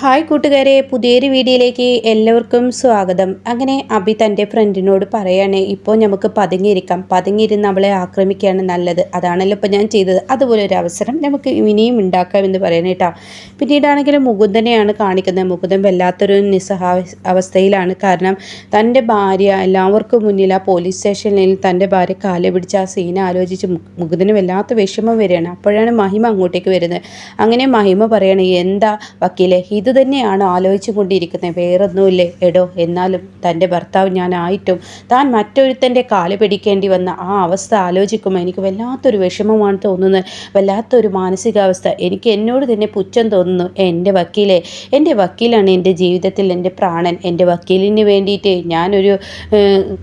Hi കൂട്ടുകാരെ പുതിയൊരു വീഡിയോയിലേക്ക് എല്ലാവർക്കും സ്വാഗതം. അങ്ങനെ അബി തന്റെ ഫ്രണ്ടിനോട് പറയാണ് ഇപ്പോൾ നമുക്ക് പതുങ്ങിയിരിക്കാം. പതുങ്ങിയിരുന്ന് നമ്മളെ ആക്രമിക്കുകയാണ് നല്ലത്. അതാണല്ലോ ഇപ്പോൾ ഞാൻ ചെയ്തത്. അതുപോലെ ഒരു അവസരം നമുക്ക് ഇനിയും ഉണ്ടാക്കാം എന്ന് പറയണേ കേട്ടോ. പിന്നീടാണെങ്കിലും മുകുന്ദനെയാണ് കാണിക്കുന്നത്. മുകുന്ദൻ വല്ലാത്തൊരു നിസ്സഹാ അവസ്ഥയിലാണ്. കാരണം തന്റെ ഭാര്യ എല്ലാവർക്കും മുന്നിൽ ആ പോലീസ് സ്റ്റേഷനിൽ തന്റെ ഭാര്യ കാലെ പിടിച്ച് ആ സീൻ ആലോചിച്ച് മുകുന്ദന് വല്ലാത്ത വിഷമം വരികയാണ്. അപ്പോഴാണ് മഹിമ അങ്ങോട്ടേക്ക് വരുന്നത്. അങ്ങനെ മഹിമ പറയണേ എന്താ വക്കീലെ ഇത് ഇത് തന്നെയാണ് ആലോചിച്ചു കൊണ്ടിരിക്കുന്നത്. വേറൊന്നുമില്ലേ? എടോ എന്നാലും തന്റെ ഭർത്താവ് ഞാനായിട്ടും താൻ മറ്റൊരുത്തന്റെ കാൽ പിടിക്കേണ്ടി വന്ന ആ അവസ്ഥ ആലോചിക്കുമ്പോൾ എനിക്ക് വല്ലാത്തൊരു വിഷമമാണ് തോന്നുന്നത്. വല്ലാത്തൊരു മാനസികാവസ്ഥ. എനിക്ക് എന്നോട് തന്നെ പുച്ഛം തോന്നുന്നു. എന്റെ വക്കീലെ എന്റെ വക്കീലാണ് എന്റെ ജീവിതത്തിൽ എന്റെ പ്രാണൻ. എന്റെ വക്കീലിന് വേണ്ടിയിട്ട് ഞാനൊരു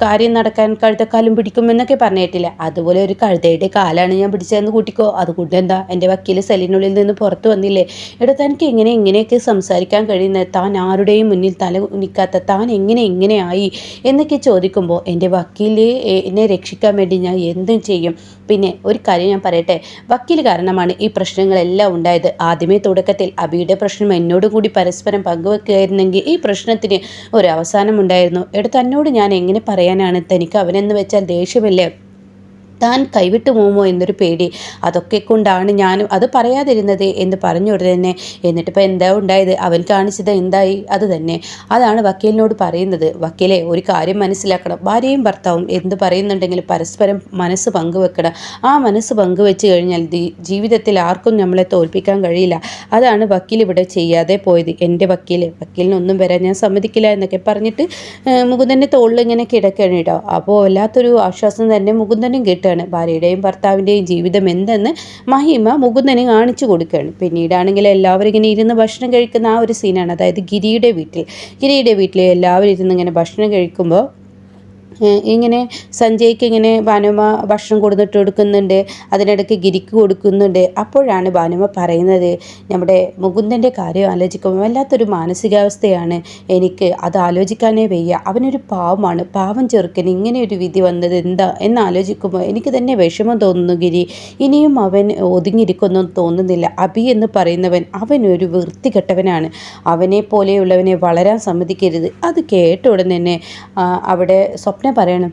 കാര്യം നടക്കാൻ കഴുത്തക്കാലും പിടിക്കുമെന്നൊക്കെ പറഞ്ഞിട്ടില്ല. അതുപോലെ ഒരു കഴുതയുടെ കാലാണ് ഞാൻ പിടിച്ചതെന്ന് കൂട്ടിക്കോ. അതുകൊണ്ട് എന്താ? എന്റെ വക്കീൽ സെല്ലിനുള്ളിൽ നിന്ന് പുറത്തു വന്നില്ലേ? എടോ തനിക്ക് എങ്ങനെ ഇങ്ങനെയൊക്കെ സംസാരിക്കും? സംസാരിക്കാൻ കഴിയുന്ന താൻ ആരുടെയും മുന്നിൽ തല കുനിക്കാത്ത താൻ എങ്ങനെ എങ്ങനെയായി എന്നൊക്കെ ചോദിക്കുമ്പോൾ എന്റെ വക്കീലെ എന്നെ രക്ഷിക്കാൻ വേണ്ടി ഞാൻ എന്തും ചെയ്യും. പിന്നെ ഒരു കാര്യം ഞാൻ പറയട്ടെ. വക്കീൽ കാരണമാണ് ഈ പ്രശ്നങ്ങളെല്ലാം ഉണ്ടായത്. ആദ്യമേ തുടക്കത്തിൽ അബിയുടെ പ്രശ്നം എന്നോട് കൂടി പരസ്പരം പങ്കുവെക്കുകയായിരുന്നെങ്കിൽ ഈ പ്രശ്നത്തിന് ഒരു അവസാനം ഉണ്ടായിരുന്നു. എടുത്ത് തന്നോട് ഞാൻ എങ്ങനെ പറയാനാണ്? തനിക്ക് അവനെന്ന് വെച്ചാൽ ദേഷ്യമല്ലേ? താൻ കൈവിട്ടു പോകുമോ എന്നൊരു പേടി. അതൊക്കെ കൊണ്ടാണ് ഞാനും അത് പറയാതിരുന്നത് എന്ന് പറഞ്ഞു ഉടനെ എന്നിട്ടിപ്പോൾ എന്താ ഉണ്ടായത്? അവൻ കാണിച്ചത് എന്തായി? അത് തന്നെ. അതാണ് വക്കീലിനോട് പറയുന്നത്. വക്കീലെ ഒരു കാര്യം മനസ്സിലാക്കണം. ഭാര്യയും ഭർത്താവും എന്ത് പറയുന്നുണ്ടെങ്കിലും പരസ്പരം മനസ്സ് പങ്കുവെക്കണം. ആ മനസ്സ് പങ്കുവെച്ച് കഴിഞ്ഞാൽ ജീവിതത്തിൽ ആർക്കും നമ്മളെ തോൽപ്പിക്കാൻ കഴിയില്ല. അതാണ് വക്കീൽ ഇവിടെ ചെയ്യാതെ പോയത്. എന്റെ വക്കീൽ വക്കീലിനൊന്നും വരാൻ ഞാൻ സമ്മതിക്കില്ല എന്നൊക്കെ പറഞ്ഞിട്ട് മുകുന്ദന്റെ തോളിൽ ഇങ്ങനെ കിടക്കണം കേട്ടോ. അപ്പോൾ വല്ലാത്തൊരു ആശ്വാസം തന്നെ മുകുന്ദനും കിട്ടും. കിട്ടുകയാണ് ഭാര്യയുടെയും ഭർത്താവിന്റെയും ജീവിതം എന്തെന്ന് മഹിമ മുകുന്ദന് കാണിച്ചു കൊടുക്കുകയാണ്. പിന്നീടാണെങ്കിൽ എല്ലാവരും ഇങ്ങനെ ഇരുന്ന് ഭക്ഷണം കഴിക്കുന്ന ആ ഒരു സീനാണ് അതായത് ഗിരിയുടെ വീട്ടിൽ. ഗിരിയുടെ വീട്ടിൽ എല്ലാവരും ഇരുന്ന് ഇങ്ങനെ ഭക്ഷണം കഴിക്കുമ്പോൾ ഇങ്ങനെ സഞ്ജയ്ക്ക് ഇങ്ങനെ ഭാനുമ ഭക്ഷണം കൊടുത്തിട്ട് കൊടുക്കുന്നുണ്ട് അതിനിടയ്ക്ക് ഗിരിക്ക് കൊടുക്കുന്നുണ്ട്. അപ്പോഴാണ് ഭാനുമ പറയുന്നത് നമ്മുടെ മുകുന്ദന്റെ കാര്യം ആലോചിക്കുമ്പോൾ വല്ലാത്തൊരു മാനസികാവസ്ഥയാണ് എനിക്ക്. അത് ആലോചിക്കാനേ വയ്യ. അവനൊരു പാവമാണ്. പാവം ചെറുക്കൻ ഇങ്ങനെ ഒരു വിധി വന്നത് എന്താ? എന്ന് ആലോചിക്കുമ്പോൾ എനിക്ക് തന്നെ വിഷമം തോന്നുന്നു ഗിരി. ഇനിയും അവൻ ഒതുങ്ങിയിരിക്കൊന്നും തോന്നുന്നില്ല. അബി എന്ന് പറയുന്നവൻ അവനൊരു വൃത്തികെട്ടവനാണ്. അവനെ പോലെയുള്ളവനെ വളരാൻ സമ്മതിക്കരുത്. അത് കേട്ട ഉടൻ തന്നെ അവിടെ സ്വപ്ന സ്വപ്ന പറയണം.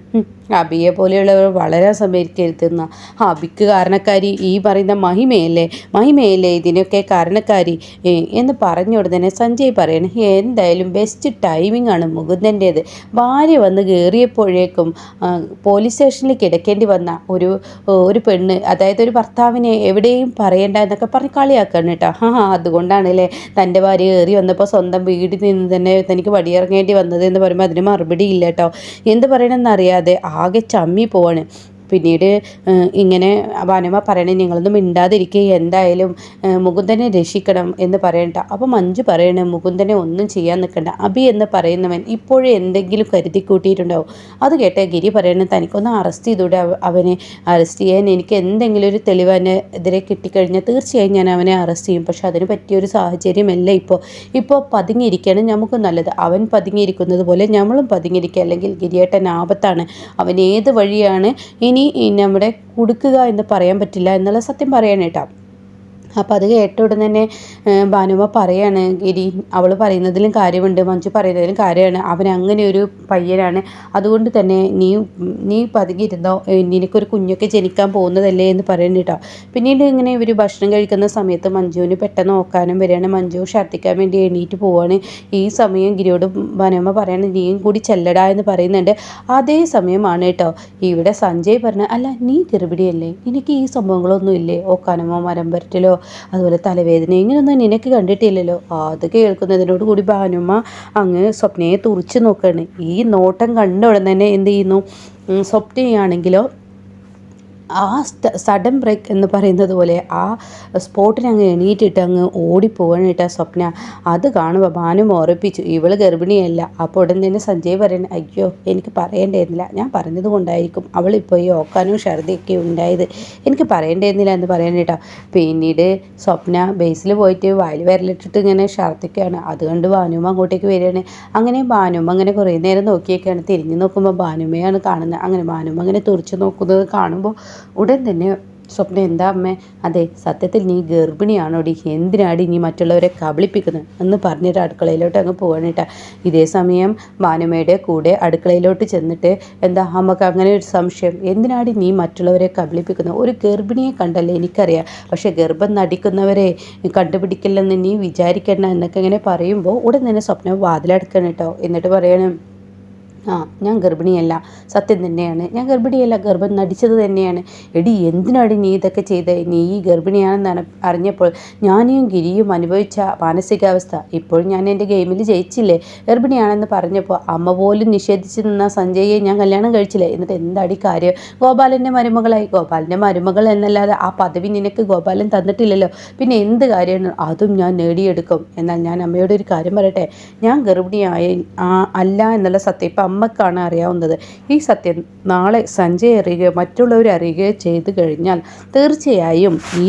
അബിയെ പോലെയുള്ളവർ വളരെ സമീകരിക്കരുതെന്ന അബിക്ക് കാരണക്കാരി ഈ പറയുന്ന മഹിമയല്ലേ? മഹിമയല്ലേ ഇതിനൊക്കെ കാരണക്കാരി? എന്ന് പറഞ്ഞ ഉടനെ സഞ്ജയ് പറയണം എന്തായാലും ബെസ്റ്റ് ടൈമിംഗ് ആണ് മുകുന്ദന്റേത് ഭാര്യ വന്ന് കയറിയപ്പോഴേക്കും പോലീസ് സ്റ്റേഷനിൽ കിടക്കേണ്ടി വന്ന ഒരു ഒരു പെണ്ണ് അതായത് ഒരു ഭർത്താവിനെ എവിടെയും പറയണ്ട എന്നൊക്കെ പറഞ്ഞ് കളിയാക്കണം കേട്ടോ. ആ അതുകൊണ്ടാണല്ലേ തന്റെ ഭാര്യ കയറി വന്നപ്പോൾ സ്വന്തം വീട്ടിൽ നിന്ന് തന്നെ തനിക്ക് വടിയിറങ്ങേണ്ടി വന്നത് എന്ന് പറയുമ്പോൾ അതിന് മറുപടി ഇല്ല കേട്ടോ. എന്ത് പറയണമെന്നറിയാതെ ആകെ ചമ്മി പോവാണ്. പിന്നീട് ഇങ്ങനെ ഭാനുമ പറയണേ നിങ്ങളൊന്നും മിണ്ടാതിരിക്കുക എന്തായാലും മുകുന്ദനെ രക്ഷിക്കണം എന്ന് പറയണ്ട. അപ്പോൾ മഞ്ജു പറയണേ മുകുന്ദനെ ഒന്നും ചെയ്യാൻ നിൽക്കണ്ട. അബി എന്ന് പറയുന്നവൻ ഇപ്പോഴും എന്തെങ്കിലും കരുതി കൂട്ടിയിട്ടുണ്ടാവും അത് കേട്ടേ ഗിരി പറയണേ തനിക്കൊന്ന് അറസ്റ്റ് ചെയ്തൂടെ അവനെ. അറസ്റ്റ് ചെയ്യാൻ എനിക്ക് എന്തെങ്കിലും ഒരു തെളിവ് എതിരെ കിട്ടിക്കഴിഞ്ഞാൽ തീർച്ചയായും ഞാൻ അവനെ അറസ്റ്റ് ചെയ്യും. പക്ഷെ അതിന് പറ്റിയൊരു സാഹചര്യമല്ല ഇപ്പോൾ ഇപ്പോൾ പതുങ്ങിയിരിക്കുകയാണ് നമുക്ക് നല്ലത്. അവൻ പതുങ്ങിയിരിക്കുന്നത് പോലെ നമ്മളും പതുങ്ങിയിരിക്കുക. അല്ലെങ്കിൽ ഗിരിയേട്ടൻ ആപത്താണ്. അവൻ ഏത് വഴിയാണ് ഇനി ഇനി നമ്മുടെ കുടുക്കുക എന്ന് പറയാൻ പറ്റില്ല എന്നുള്ള സത്യം പറയാനേട്ടാ അപ്പോൾ അത് കേട്ട ഉടനെ തന്നെ ഭാനുമ പറയാണ് ഗിരി അവൾ പറയുന്നതിലും കാര്യമുണ്ട് മഞ്ജു പറയുന്നതിലും കാര്യമാണ് അവൻ അങ്ങനെ ഒരു പയ്യനാണ്. അതുകൊണ്ട് തന്നെ നീ നീ പതുകിയിരുന്നോ നിനക്കൊരു കുഞ്ഞൊക്കെ ജനിക്കാൻ പോകുന്നതല്ലേ എന്ന് പറയുന്നുണ്ട് കേട്ടോ. പിന്നീട് ഇങ്ങനെ ഇവർ ഭക്ഷണം കഴിക്കുന്ന സമയത്ത് മഞ്ജുവിന് പെട്ടെന്ന് നോക്കാനും വരികയാണ്. മഞ്ജു ഛർദ്ദിക്കാൻ വേണ്ടി എണീറ്റ് പോവാണ്. ഈ സമയം ഗിരിയോട് ഭാനുമ പറയാണ് നീയും കൂടി ചെല്ലടാ എന്ന് പറയുന്നുണ്ട്. അതേ സമയമാണ് കേട്ടോ ഇവിടെ സഞ്ജയ് പറഞ്ഞ അല്ല നീ ഗർഭിണിയല്ലേ? നിനക്ക് ഈ സംഭവങ്ങളൊന്നും ഇല്ലേ? ഓക്കാനമോ മരം പരറ്റലോ അതുപോലെ തലവേദന ഇങ്ങനെയൊന്നും നിനക്ക് കണ്ടിട്ടില്ലല്ലോ. അത് കേൾക്കുന്നതിനോട് കൂടി ഭാനുമ്മ അങ്ങ് സ്വപ്നയെ തുറിച്ച് നോക്കുകയാണ് ഈ നോട്ടം കണ്ട ഉടൻ തന്നെ എന്ത് ചെയ്യുന്നു? സ്വപ്നയാണെങ്കിലോ ആ സഡൻ ബ്രേക്ക് എന്ന് പറയുന്നത് പോലെ ആ സ്പോട്ടിന് അങ്ങ് എണീറ്റിട്ട് അങ്ങ് ഓടിപ്പോകാനായിട്ട് ആ സ്വപ്ന. അത് കാണുമ്പോൾ ഭാനു ഓർപ്പിച്ചു ഇവൾ ഗർഭിണിയല്ല അപ്പോൾ ഉടൻ തന്നെ സഞ്ജയ് പറയുന്നത് അയ്യോ എനിക്ക് പറയേണ്ടിയിരുന്നില്ല ഞാൻ പറഞ്ഞത് കൊണ്ടായിരിക്കും. അവളിപ്പോൾ ഈ ഓക്കാനും ഛർദിയൊക്കെ ഉണ്ടായത്. എനിക്ക് പറയേണ്ടിയിരുന്നില്ല എന്ന് പറയാൻ കേട്ടോ. പിന്നീട് സ്വപ്ന ബേസിൽ പോയിട്ട് വായിൽ വിരലിട്ടിട്ട് ഇങ്ങനെ ഛർദിക്കുകയാണ്. അതുകൊണ്ട് ഭാനുമ അങ്ങോട്ടേക്ക് വരികയാണ്. അങ്ങനെ ഭാനുമ അങ്ങനെ കുറേ നേരം നോക്കിയൊക്കെയാണ്. തിരിഞ്ഞു നോക്കുമ്പോൾ ഭാനുമയാണ് കാണുന്നത്. അങ്ങനെ ഭാനുമ അങ്ങനെ തുറച്ച് നോക്കുന്നത് കാണുമ്പോൾ ഉടൻ തന്നെ സ്വപ്ന എന്താ അമ്മേ? അതെ സത്യത്തിൽ നീ ഗർഭിണിയാണോടി? എന്തിനാടി നീ മറ്റുള്ളവരെ കബളിപ്പിക്കുന്നത്? എന്ന് പറഞ്ഞിട്ട് അടുക്കളയിലോട്ട് അങ്ങ് പോകണിട്ട ഇതേ സമയം ഭാനുമയുടെ കൂടെ അടുക്കളയിലോട്ട് ചെന്നിട്ട് എന്താ അമ്മയ്ക്ക് അങ്ങനെ ഒരു സംശയം? എന്തിനാടി നീ മറ്റുള്ളവരെ കബളിപ്പിക്കുന്നത്? ഒരു ഗർഭിണിയെ കണ്ടല്ലേ എനിക്കറിയാം. പക്ഷെ ഗർഭം നടിക്കുന്നവരെ കണ്ടുപിടിക്കില്ലെന്ന് നീ വിചാരിക്കണ്ട എന്നൊക്കെ ഇങ്ങനെ പറയുമ്പോൾ ഉടൻ തന്നെ സ്വപ്നം വാതിലടക്കണം കേട്ടോ എന്നിട്ട് പറയണം ആ ഞാൻ ഗർഭിണിയല്ല. സത്യം തന്നെയാണ്. ഞാൻ ഗർഭിണിയല്ല. ഗർഭം നടിച്ചത് തന്നെയാണ്. എടി എന്തിനാടി നീ ഇതൊക്കെ ചെയ്തേ? നീ ഈ ഗർഭിണിയാണെന്ന് അറിഞ്ഞപ്പോൾ ഞാനും ഗിരിയും അനുഭവിച്ച മാനസികാവസ്ഥ. ഇപ്പോൾ ഞാൻ എന്റെ ഗെയിമിൽ ജയിച്ചില്ലേ? ഗർഭിണിയാണെന്ന് പറഞ്ഞപ്പോൾ അമ്മ പോലും നിഷേധിച്ച് നിന്ന സഞ്ജയെ ഞാൻ കല്യാണം കഴിച്ചില്ലേ? എന്നിട്ട് എന്താടി കാര്യം? ഗോപാലന്റെ മരുമകളായി. ഗോപാലന്റെ മരുമകൾ എന്നല്ലാതെ ആ പദവി നിനക്ക് ഗോപാലൻ തന്നിട്ടില്ലല്ലോ. പിന്നെ എന്ത് കാര്യമാണ്? അതും ഞാൻ നേടിയെടുക്കും. എന്നാൽ ഞാൻ അമ്മയോട് ഒരു കാര്യം പറയട്ടെ? ഞാൻ ഗർഭിണിയായ അല്ല എന്നുള്ള സത്യം ഇപ്പം അമ്മക്കാണ് അറിയാവുന്നത്. ഈ സത്യം നാളെ സഞ്ജയ് അറിയുകയോ മറ്റുള്ളവർ അറിയുകയോ ചെയ്തു കഴിഞ്ഞാൽ തീർച്ചയായും ഈ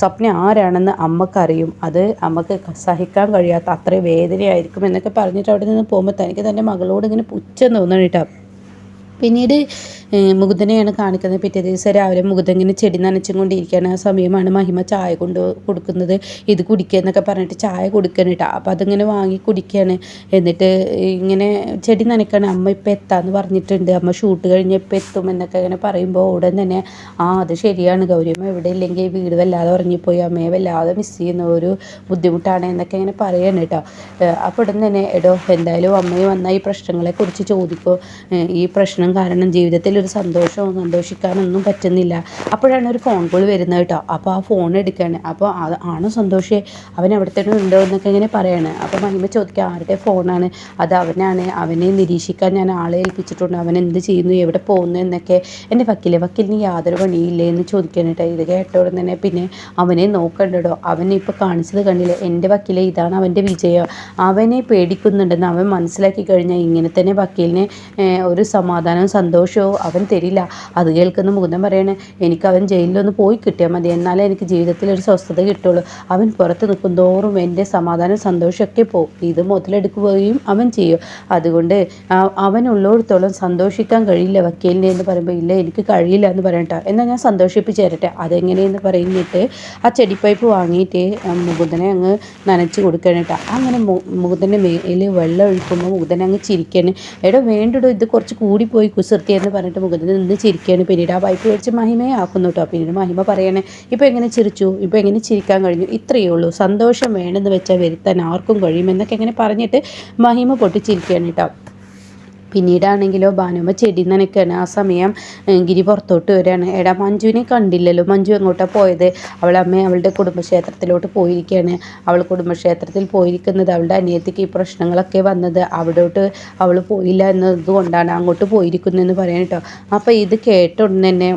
സ്വപ്നം ആരാണെന്ന് അമ്മക്കറിയും. അത് അമ്മയ്ക്ക് സഹിക്കാൻ കഴിയാത്ത അത്ര വേദനയായിരിക്കും എന്നൊക്കെ പറഞ്ഞിട്ട് അവിടെ നിന്ന് പോകുമ്പോൾ തനിക്ക് തന്റെ മകളോട് ഇങ്ങനെ പുച്ഛം തോന്നണം കേട്ടോ പിന്നീട് മുകുന്ദനെയാണ് കാണിക്കുന്നത്. പിറ്റേ ദിവസം രാവിലെ മുകുന്ദൻ ഇങ്ങനെ ചെടി നനച്ചും കൊണ്ടിരിക്കുകയാണ് ആ സമയമാണ് മഹിമ ചായ കൊണ്ട് കൊടുക്കുന്നത്. ഇത് കുടിക്കുക എന്നൊക്കെ പറഞ്ഞിട്ട് ചായ കൊടുക്കാനിട്ടാ അപ്പോൾ അതിങ്ങനെ വാങ്ങി കുടിക്കുകയാണ്. എന്നിട്ട് ഇങ്ങനെ ചെടി നനയ്ക്കാണ്. അമ്മ ഇപ്പം എത്താന്ന് പറഞ്ഞിട്ടുണ്ട്. അമ്മ ഷൂട്ട് കഴിഞ്ഞ് ഇപ്പം എത്തും എന്നൊക്കെ ഇങ്ങനെ പറയുമ്പോൾ ഉടൻ തന്നെ ആ അത് ശരിയാണ്. ഗൗരിയമ്മ എവിടെ ഇല്ലെങ്കിൽ വീട് വല്ലാതെ ഉറങ്ങിപ്പോയി. അമ്മയെ വല്ലാതെ മിസ് ചെയ്യുന്ന ഒരു ബുദ്ധിമുട്ടാണ് എന്നൊക്കെ ഇങ്ങനെ പറയാണ് കേട്ടോ. അപ്പോൾ ഉടൻ തന്നെ എടോ എന്തായാലും അമ്മയെ വന്നാൽ ഈ പ്രശ്നങ്ങളെക്കുറിച്ച് ചോദിക്കോ. ഈ പ്രശ്നം കാരണം ജീവിതത്തിൽ ഒരു സന്തോഷവും സന്തോഷിക്കാനൊന്നും പറ്റുന്നില്ല. അപ്പോഴാണ് ഒരു ഫോൺ കോൾ വരുന്നത് കേട്ടോ. അപ്പോൾ ആ ഫോൺ എടുക്കുകയാണ് അപ്പോൾ അത് ആണോ സന്തോഷേ? അവൻ എവിടെ തന്നെ ഉണ്ടോ എന്നൊക്കെ ഇങ്ങനെ പറയാണ്. അപ്പോൾ മഹിമ ചോദിക്കുക ആരുടെ ഫോണാണ് അത് അവനാണ്. അവനെ നിരീക്ഷിക്കാൻ ഞാൻ ആളെ ഏൽപ്പിച്ചിട്ടുണ്ട്. അവൻ എന്ത് ചെയ്യുന്നു? എവിടെ പോകുന്നു? എന്നൊക്കെ എന്റെ വക്കീലെ വക്കീലിന് യാതൊരു പണിയില്ലേ? എന്ന് ചോദിക്കാനായിട്ട് ഇത് കേട്ടോടെ തന്നെ പിന്നെ അവനെ നോക്കണ്ടോ അവനെ ഇപ്പോൾ കാണിച്ചത് കണ്ടില്ല? എന്റെ വക്കീലെ ഇതാണ് അവന്റെ വിജയം. അവനെ പേടിക്കുന്നുണ്ടെന്ന് അവൻ മനസ്സിലാക്കി കഴിഞ്ഞാൽ ഇങ്ങനെ തന്നെ വക്കീലിനെ ഒരു സമാധാനവും സന്തോഷവും അവൻ തരില്ല. അത് കേൾക്കുന്ന മുകുന്ദൻ പറയണേ എനിക്ക് അവൻ ജയിലിലൊന്ന് പോയി കിട്ടിയാൽ മതി. എന്നാലേ എനിക്ക് ജീവിതത്തിൽ ഒരു സ്വസ്ഥത കിട്ടുള്ളൂ. അവൻ പുറത്ത് നിൽക്കും തോറും എന്റെ സമാധാനം സന്തോഷമൊക്കെ പോകും. ഇത് മുതലെടുക്കുകയും അവൻ ചെയ്യും. അതുകൊണ്ട് അവൻ അവനുള്ളിടത്തോളം സന്തോഷിക്കാൻ കഴിയില്ല. വക്കീലിനെ എന്ന് പറയുമ്പോൾ ഇല്ല എനിക്ക് കഴിയില്ല എന്ന് പറയട്ടെ എന്നാൽ ഞാൻ സന്തോഷിപ്പിച്ച് തരട്ടെ അതെങ്ങനെയെന്ന് പറയുന്നിട്ട് ആ ചെടിപ്പൈപ്പ് വാങ്ങിയിട്ട് മുകുന്ദനെ അങ്ങ് നനച്ച് കൊടുക്കണേട്ട. അങ്ങനെ മുകുന്ദന്റെ മേലിൽ വെള്ളം ഒഴിക്കുമ്പോൾ മുകുന്ദനെ അങ്ങ് ചിരിക്കണേ. എടോ വേണ്ടടോ ഇത് കുറച്ച് കൂടിപ്പോയി കുസൃത്തി എന്ന് പറഞ്ഞിട്ട് മുഖത്ത് നിന്ന് ചിരിക്കുകയാണ്. പിന്നീട് ആ വൈപ്പ് മേടിച്ച് മഹിമയെ ആക്കുന്നു കേട്ടോ. പിന്നീട് മഹിമ പറയണേ ഇപ്പോൾ എങ്ങനെ ചിരിച്ചു? ഇപ്പോൾ എങ്ങനെ ചിരിക്കാൻ കഴിഞ്ഞു? ഇത്രയേ ഉള്ളൂ. സന്തോഷം വേണമെന്ന് വെച്ചാൽ വരുത്താൻ ആർക്കും കഴിയുമെന്നൊക്കെ എങ്ങനെ പറഞ്ഞിട്ട് മഹിമ പൊട്ടിച്ചിരിക്കുകയാണ് കേട്ടോ. പിന്നീടാണെങ്കിലോ ഭാനുമ്മ ചെടി നനയ്ക്കാണ് ആ സമയം ഗിരി പുറത്തോട്ട് വരികയാണ് എടാ മഞ്ജുവിനെ കണ്ടില്ലല്ലോ. മഞ്ജു എങ്ങോട്ടാണ് പോയത്? അവൾ അമ്മ അവളുടെ കുടുംബക്ഷേത്രത്തിലോട്ട് പോയിരിക്കുകയാണ് അവൾ കുടുംബക്ഷേത്രത്തിൽ പോയിരിക്കുന്നത് അവളുടെ അനിയത്തിക്ക് ഈ പ്രശ്നങ്ങളൊക്കെ വന്നത്. അവിടോട്ട് അവൾ പോയില്ല എന്നതുകൊണ്ടാണ് അങ്ങോട്ട് പോയിരിക്കുന്നതെന്ന് പറയാൻ കേട്ടോ. അപ്പോൾ ഇത് കേട്ട തന്നെ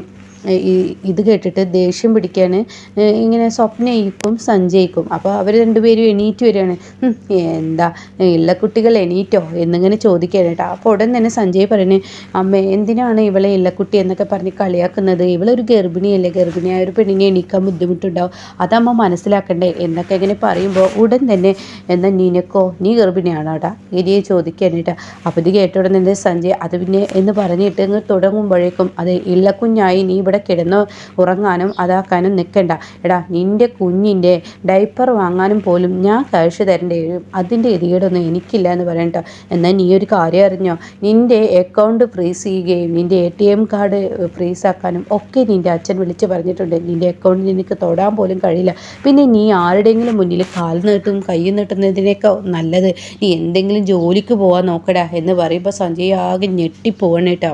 ഇത് കേട്ടിട്ട് ദേഷ്യം പിടിക്കുകയാണ് ഇങ്ങനെ സ്വപ്നയിക്കും സഞ്ജയിക്കും. അപ്പോൾ അവർ രണ്ടുപേരും എണീറ്റ് വരികയാണ്. എന്താ ഇല്ല കുട്ടികൾ എണീറ്റോ എന്നിങ്ങനെ ചോദിക്കുകയാണ് കേട്ടോ. അപ്പോൾ ഉടൻ തന്നെ സഞ്ജയ് പറയുന്നത് അമ്മ എന്തിനാണ് ഇവളെ ഇല്ലക്കുട്ടി എന്നൊക്കെ പറഞ്ഞ് കളിയാക്കുന്നത്? ഇവളൊരു ഗർഭിണിയല്ലേ? ഗർഭിണിയായ ഒരു പെണ്ണിനെ എണീക്കാൻ ബുദ്ധിമുട്ടുണ്ടാവും. അതമ്മ മനസ്സിലാക്കണ്ടേ? എന്നൊക്കെ ഇങ്ങനെ പറയുമ്പോൾ ഉടൻ തന്നെ എന്നാൽ നിനക്കോ? നീ ഗർഭിണിയാണോ കേട്ടാ ഇനിയെ ചോദിക്കുകയാണ് കേട്ടോ. അപ്പോൾ ഇത് കേട്ട ഉടൻ തന്നെ സഞ്ജയ് അത് പിന്നെ എന്ന് പറഞ്ഞിട്ട് തുടങ്ങുമ്പോഴേക്കും അത് ഇല്ലക്കുഞ്ഞായി നീ ഇവിടെ ഇവിടെ കിടന്ന് ഉറങ്ങാനും അതാക്കാനും നിൽക്കണ്ട. എടാ നിന്റെ കുഞ്ഞിന്റെ ഡൈപ്പർ വാങ്ങാനും പോലും ഞാൻ കാശ് തരേണ്ടി വരും. അതിന്റെ ഗതികേടൊന്നും എനിക്കില്ല എന്ന് പറയണ്ട എന്നാൽ നീ ഒരു കാര്യം അറിഞ്ഞോ? നിന്റെ അക്കൗണ്ട് ഫ്രീസ് ചെയ്യുകയും നിന്റെ A T M card freeze ആക്കാനും ഒക്കെ നിന്റെ അച്ഛൻ വിളിച്ച് പറഞ്ഞിട്ടുണ്ട്. നിന്റെ അക്കൗണ്ട് നിനക്ക് തൊടാൻ പോലും കഴിയില്ല. പിന്നെ നീ ആരുടെയെങ്കിലും മുന്നിൽ കാൽ നീട്ടും കൈ നീട്ടുന്നതിനേക്കാൾ നല്ലത് നീ എന്തെങ്കിലും ജോലിക്ക് പോകാൻ നോക്കടാ എന്ന് പറയുമ്പോൾ സഞ്ജയ് ആകെ ഞെട്ടിപ്പോവണേട്ടോ